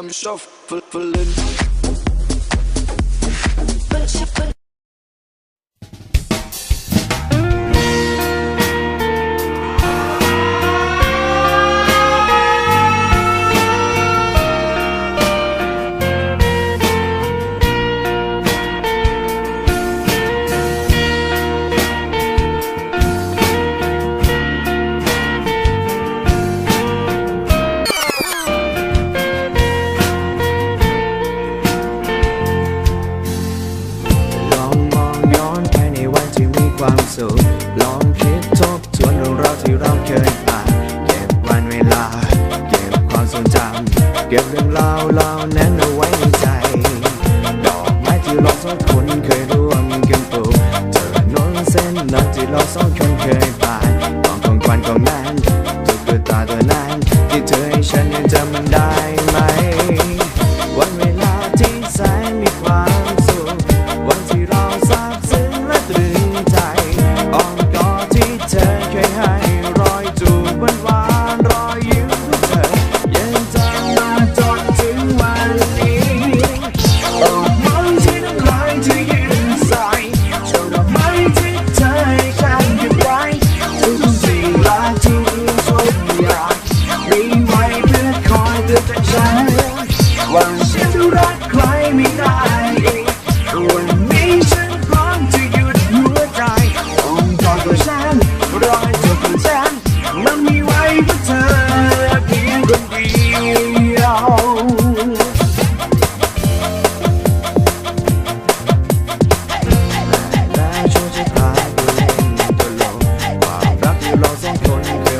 I'm shuffling. เคยผ่านเก็บวันเวลา เก็บความทรงจำเก็บเรื่องราวเรานั้นเอาไว้ในใจ ดอกไม้ที่เราสองคนเคยร่วมกันปลูกเจอนนเส้นเรนที่เราสองคนเคยผ่านกองของควันของนั้นตุ๊กตาตัวนั้นที่เธอให้ฉันยังจำมันได้ en con